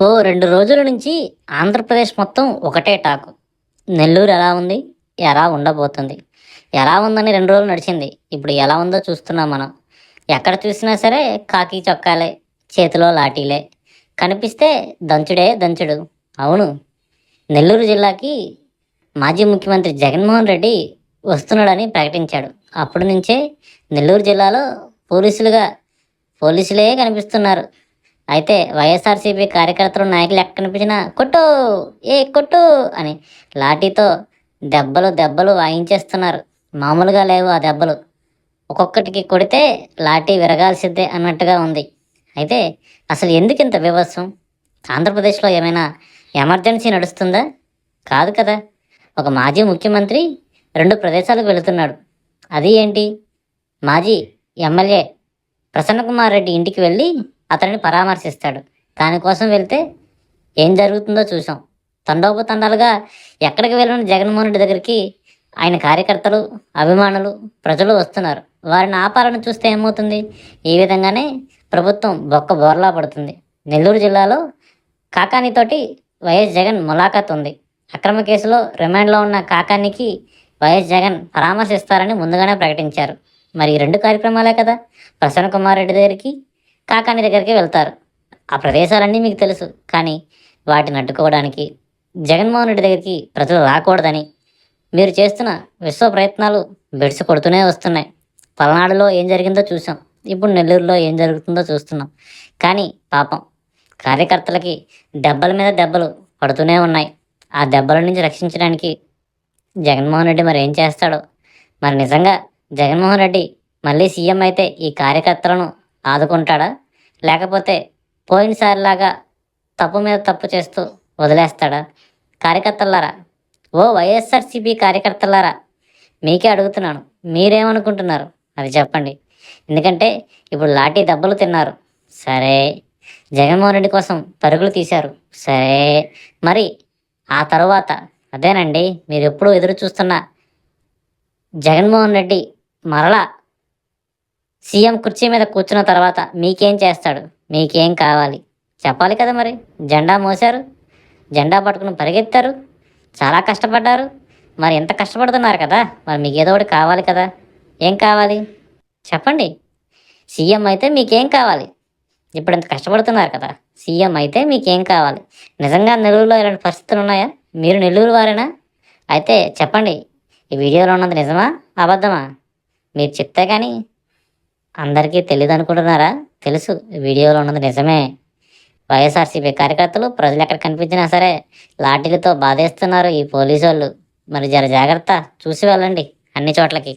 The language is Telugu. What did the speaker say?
ఓ రెండు రోజుల నుంచి ఆంధ్రప్రదేశ్ మొత్తం ఒకటే టాకు. నెల్లూరు ఎలా ఉంది? ఎలా ఉండబోతుంది? ఎలా ఉందని రెండు రోజులు నడిచింది. ఇప్పుడు ఎలా ఉందో చూస్తున్నాం మనం. ఎక్కడ చూసినా సరే కాకి చొక్కాలే చేతిలో లాఠీలే. కనిపిస్తే దంచుడే దంచుడు. అవును. నెల్లూరు జిల్లాకి మాజీ ముఖ్యమంత్రి జగన్మోహన్ రెడ్డి వస్తున్నాడని ప్రకటించాడు. అప్పటి నుంచే నెల్లూరు జిల్లాలో పోలీసులుగా పోలీసులే కనిపిస్తున్నారు. అయితే వైఎస్ఆర్సీపీ కార్యకర్తలు నాయకులు ఎక్కడ కనిపించినా కొట్టు ఏ కొట్టు అని లాఠీతో దెబ్బలు దెబ్బలు వాయించేస్తున్నారు. మామూలుగా లేవు ఆ దెబ్బలు. ఒక్కొక్కటికి కొడితే లాఠీ విరగాల్సిందే అన్నట్టుగా ఉంది. అయితే అసలు ఎందుకు ఇంత వివత్సం? ఆంధ్రప్రదేశ్లో ఏమైనా ఎమర్జెన్సీ నడుస్తుందా? కాదు కదా. ఒక మాజీ ముఖ్యమంత్రి రెండు ప్రదేశాలకు వెళుతున్నాడు. అది ఏంటి? మాజీ ఎమ్మెల్యే ప్రసన్న కుమార్ రెడ్డి ఇంటికి వెళ్ళి అతనిని పరామర్శిస్తాడు. దానికోసం వెళ్తే ఏం జరుగుతుందో చూసాం తండోపతండాలుగా ఎక్కడికి వెళ్ళిన జగన్మోహన్ రెడ్డి దగ్గరికి ఆయన కార్యకర్తలు అభిమానులు ప్రజలు వస్తున్నారు. వారిని ఆపాలని చూస్తే ఏమవుతుంది? ఈ విధంగానే ప్రభుత్వం బొక్క బోర్లా పడుతుంది. నెల్లూరు జిల్లాలో కాకానితోటి వైఎస్ జగన్ ములాఖాత్ ఉంది. అక్రమ కేసులో రిమాండ్లో ఉన్న కాకానికి వైఎస్ జగన్ పరామర్శిస్తారని ముందుగానే ప్రకటించారు. మరి రెండు కార్యక్రమాలే కదా? ప్రసన్న కుమార్ రెడ్డి దగ్గరికి కాకాని దగ్గరికి వెళ్తారు. ఆ ప్రదేశాలన్నీ మీకు తెలుసు. కానీ వాటిని అడ్డుకోవడానికి జగన్మోహన్ రెడ్డి దగ్గరికి ప్రజలు రాకూడదని మీరు చేస్తున్న విశ్వ ప్రయత్నాలు బెడిసి కొడుతూనే వస్తున్నాయి. పల్నాడులో ఏం జరిగిందో చూసాం ఇప్పుడు నెల్లూరులో ఏం జరుగుతుందో చూస్తున్నాం. కానీ పాపం కార్యకర్తలకి దెబ్బల మీద దెబ్బలు పడుతూనే ఉన్నాయి. ఆ దెబ్బల నుంచి రక్షించడానికి జగన్మోహన్ రెడ్డి మరి ఏం చేస్తాడో? మరి నిజంగా జగన్మోహన్ రెడ్డి మళ్ళీ సీఎం అయితే ఈ కార్యకర్తలను ఆదుకుంటాడా? లేకపోతే పోయినసారిలాగా తప్పు మీద తప్పు చేస్తూ వదిలేస్తాడా? కార్యకర్తలారా ఓ వైఎస్ఆర్సీపీ కార్యకర్తలారా మీకే అడుగుతున్నాను. మీరేమనుకుంటున్నారు? అది చెప్పండి. ఎందుకంటే ఇప్పుడు లాఠీ దెబ్బలు తిన్నారు. సరే. జగన్మోహన్ రెడ్డి కోసం పరుగులు తీశారు. సరే. మరి ఆ తరువాత అదేనండి మీరు ఎప్పుడూ ఎదురు చూస్తున్న జగన్మోహన్ రెడ్డి మరలా సీఎం కుర్చీ మీద కూర్చున్న తర్వాత మీకేం చేస్తాడు? మీకేం కావాలి? చెప్పాలి కదా మరి. జెండా మోశారు. జెండా పట్టుకుని పరిగెత్తారు. చాలా కష్టపడ్డారు. మరి ఎంత కష్టపడుతున్నారు కదా? మరి మీకు ఏదో ఒకటి కావాలి కదా. ఏం కావాలి? చెప్పండి. సీఎం అయితే మీకేం కావాలి? ఇప్పుడు ఇంత కష్టపడుతున్నారు కదా. సీఎం అయితే మీకేం కావాలి? నిజంగా నెల్లూరులో ఇలాంటి పరిస్థితులు ఉన్నాయా? మీరు నెల్లూరు వారేనా? అయితే చెప్పండి. ఈ వీడియోలో ఉన్నది నిజమా? అబద్ధమా? మీరు చెప్తే కానీ అందరికీ తెలియదు అనుకుంటున్నారా తెలుసు వీడియోలో ఉన్నది నిజమే. వైఎస్ఆర్సీపీ కార్యకర్తలు ప్రజలు ఎక్కడ కనిపించినా సరే లాఠీలతో బాధేస్తున్నారు ఈ పోలీసు వాళ్ళు మరి జర జాగ్రత్త చూసి వెళ్ళండి అన్ని చోట్లకి.